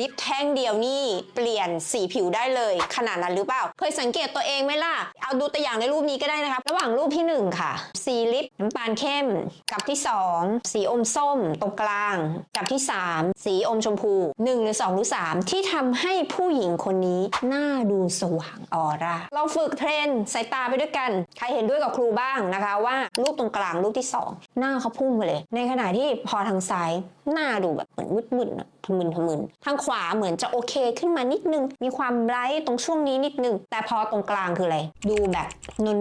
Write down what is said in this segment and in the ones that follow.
ลิปแท่งเดียวนี่เปลี่ยนสีผิวได้เลย ขนาดนั้นหรือเปล่า เคยสังเกตตัวเองไหมล่ะ เอาดูตัวอย่างในรูปนี้ก็ได้นะครับระหว่างรูปที่หนึ่งค่ะ สีลิปน้ำตาลเข้ม กับที่สองสีอมส้ม ตรงกลาง กับที่สามสีอมชมพูหนึ่งหรือสองหรือสามที่ทำให้ผู้หญิงคนนี้หน้าดูสว่างออร่าเราฝึกเทรนสายตาไปด้วยกัน ใครเห็นด้วยกับครูบ้างนะคะ ว่ารูปตรงกลางรูปที่สองหน้าเขาพุ่งมาเลย ในขณะที่พอทางซ้ายหน้าดูแบบเหมือนมืดๆทะมึนทะมึนทางขวาเหมือนจะโอเคขึ้นมานิดนึง มีความไบรท์ตรงช่วงนี้นิดนึง แต่พอตรงกลางคืออะไร ดูแบบ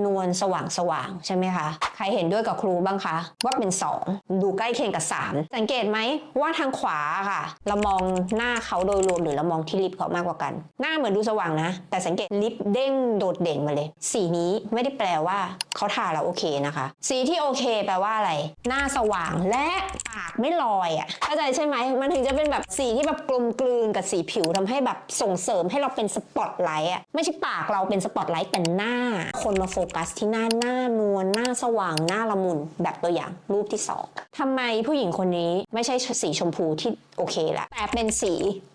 นวลๆ สว่างๆ ใช่ไหมคะ ใครเห็นด้วยกับครูบ้างคะ ว่าเป็น 2 ดูใกล้เคียงกับ 3 สังเกตไหมว่าทางขวาค่ะ เรามองหน้าเขาโดยรวมหรือเรามองที่ลิปเขามากกว่ากัน หน้าเหมือนดูสว่างนะ แต่สังเกตลิปเด้งโดดเด่นมาเลย สีนี้ไม่ได้แปลว่าเขาทาแล้วโอเคนะคะ สีที่โอเค แปลว่าอะไร หน้าสว่างและปากไม่ลอยอะเข้าใจใช่ไหมมันถึงจะเป็นแบบสีที่แบบกลมกลืืนกับสีผิวทำให้แบบส่งเสริมให้เราเป็นสปอตไลท์อะไม่ใช่ปากเราเป็นสปอตไลท์แต่หน้า คนมาโฟกัสที่หน้าหน้านวลหน้าสว่างหน้าละมุนแบบตัวอย่างรูปที่สองทำไมผู้หญิงคนนี้ไม่ใช่สีชมพูที่โอเคละแต่เป็นสี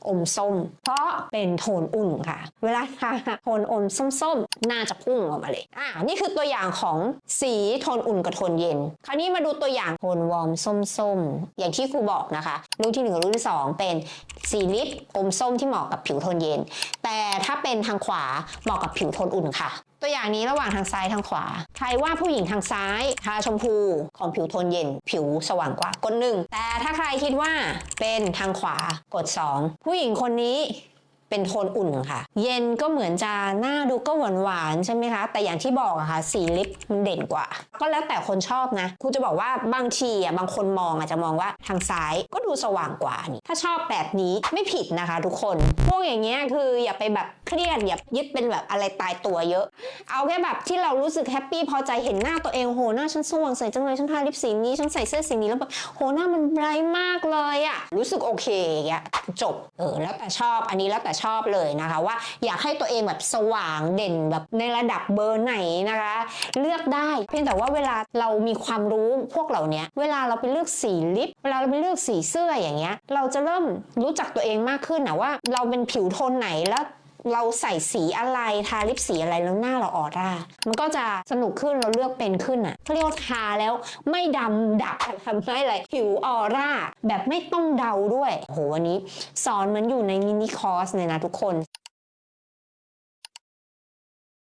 อมส้ม เพราะเป็นโทนอุ่นค่ะ เวลาทาโทนอมส้มๆน่าจะพุ่งออกมาเลยอ่านี่คือตัวอย่างของสีโทนอุ่นกับโทนเย็น คราวนี้มาดูตัวอย่างโทนวอร์มส้มๆอย่างที่ครูบอกนะคะรูปที่หนึ่งกับรูปที่สองเป็นสีลิปอมส้มที่เหมาะกับผิวโทนเย็น แต่ถ้าเป็นทางขวาเหมาะกับผิวโทนอุ่นค่ะ ตัวอย่างนี้ระหว่างทางซ้ายทางขวา ใครว่าผู้หญิงทางซ้ายทาชมพูของผิวโทนเย็น ผิวสว่างกว่ากดหนึ่งแต่ถ้าใครคิดว่าเป็นทางขวากด 2 ผู้หญิงคนนี้ เป็นโทนอุ่นค่ะ เย็นก็เหมือนจะหน้าดูก็หวานหวานๆใช่ไหมคะ แต่อย่างที่บอกอะค่ะ สีลิปมันเด่นกว่า ก็แล้วแต่คนชอบนะคุณจะบอกว่าบางทีอะบางคนมองอาจจะมองว่าทางซ้ายก็ดูสว่างกว่านี่ถ้าชอบแบบนี้ไม่ผิดนะคะ ทุกคน พวกอย่างเงี้ยคืออย่าไปแบบเครียดอย่ายึดเป็นแบบอะไรตายตัวเยอะ เอาแค่แบบที่เรารู้สึกแฮปปี้พอใจเห็นหน้าตัวเองโหหน้าฉันสว่างใสจังเลยฉันทาลิปสีนี้ฉันใส่เสื้อสีนี้แล้วแบบโหหน้ามันไบรท์มากเลยอะรู้สึกโอเคอย่างเงี้ยจบเออแล้วแต่ชอบอันนี้แล้วแต่ชอบเลยนะคะ ว่าอยากให้ตัวเองแบบสว่างเด่นแบบในระดับเบอร์ไหนนะคะ เลือกได้ เพียงแต่ว่าเวลาเรามีความรู้พวกเหล่านี้เวลาเราไปเลือกสีลิป เวลาเราไปเลือกสีเสื้ออย่างเงี้ย เราจะเริ่มรู้จักตัวเองมากขึ้นนะว่า เราเป็นผิวโทนไหนแล้ว เราใส่สีอะไรทาลิปสีอะไรแล้วหน้าเราออร่า มันก็จะสนุกขึ้นเราเลือกเป็นขึ้นอะเขาเรียกว่าทาแล้วไม่ดำดับทำให้อะไรผิวออร่า แบบไม่ต้องเดาด้วยโอ้โหวันนี้ สอนเหมือนอยู่ในมินิคอร์สเลยนะทุกคน